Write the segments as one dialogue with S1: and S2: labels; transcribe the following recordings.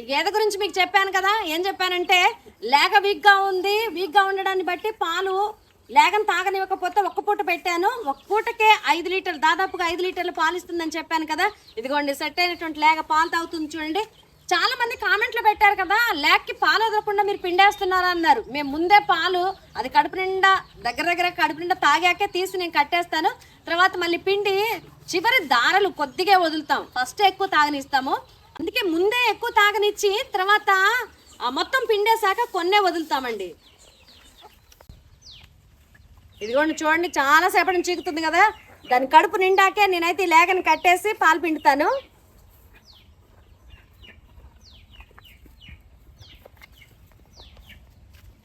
S1: ఈ గేదె గురించి మీకు చెప్పాను కదా ఏం చెప్పానంటే లేక వీక్గా ఉంది వీక్గా ఉండడాన్ని బట్టి పాలు లేకని తాగనివ్వకపోతే ఒక్క పూట పెట్టాను. ఒక్క పూటకే ఐదు లీటర్లు దాదాపుగా ఐదు లీటర్లు పాలు ఇస్తుందని చెప్పాను కదా. ఇదిగోండి సెట్ అయినటువంటి లేక పాలు తాగుతుంది చూడండి. చాలా మంది కామెంట్లు పెట్టారు కదా లేక్కి పాలు వదలకుండా మీరు పిండేస్తున్నారా అన్నారు. మేము ముందే పాలు అది కడుపు నిండా దగ్గర దగ్గర కడుపు నిండా తాగాకే తీసి నేను కట్టేస్తాను. తర్వాత మళ్ళీ పిండి చివరి దారలు కొద్దిగా వదులుతాం. ఫస్ట్ ఎక్కువ తాగనిస్తాము. అందుకే ముందే ఎక్కువ తాగనిచ్చి తర్వాత ఆ మొత్తం పిండేశాక కొన్నే వదులుతామండి. ఇదిగోండి చూడండి చాలా సేపటి నుంచి చీకుతుంది కదా. దాని కడుపు నిండాకే నేనైతే ఈ లేకని కట్టేసి పాలు పిండుతాను.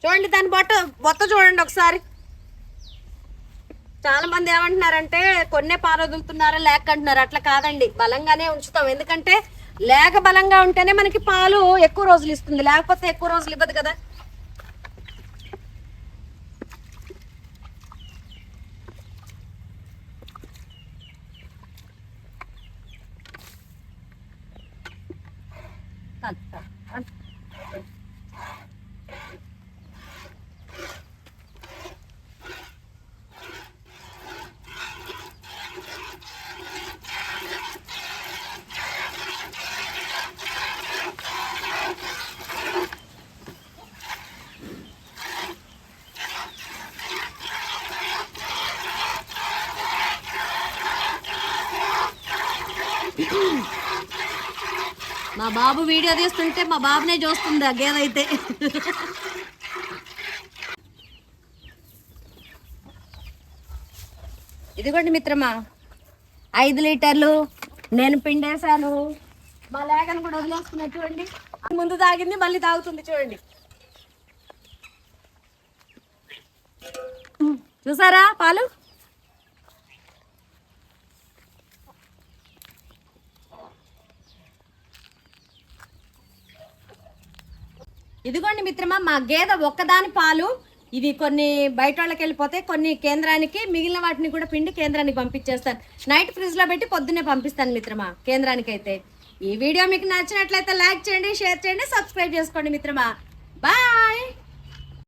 S1: చూడండి దాని బొట్ట బొత్త చూడండి ఒకసారి. చాలా మంది ఏమంటున్నారంటే కొన్నే పాలు వదులుతున్నారా లేక అంటున్నారు. అట్లా కాదండి బలంగానే ఉంచుతాం. ఎందుకంటే లేక బలంగా ఉంటేనే మనకి పాలు ఎక్కువ రోజులు ఇస్తుంది. లేకపోతే ఎక్కువ రోజులు ఇవ్వదు కదా. మా బాబు వీడియో తీస్తుంటే మా బాబునే చూస్తుంది ఆ గేదైతే ఇదిగోండి మిత్రమా ఐదు లీటర్లు నేను పిండేశాను. మా లేఖను కూడా వదిలేసుకున్నా చూడండి. ముందు తాగింది మళ్ళీ తాగుతుంది చూడండి. చూసారా పాలు? ఇదిగోండి మిత్రమా మా గేదె ఒక్కదాని పాలు. ఇవి కొన్ని బయట వాళ్ళకి వెళ్ళిపోతే కొన్ని కేంద్రానికి మిగిలిన వాటిని కూడా పిండి కేంద్రానికి పంపించేస్తాను నైట్ ఫ్రిడ్జ్లో పెట్టి పొద్దున్నే పంపిస్తాను మిత్రమా కేంద్రానికి అయితే ఈ వీడియో మీకు నచ్చినట్లయితే లైక్ చేయండి షేర్ చేయండి సబ్స్క్రైబ్ చేసుకోండి మిత్రమా. బాయ్!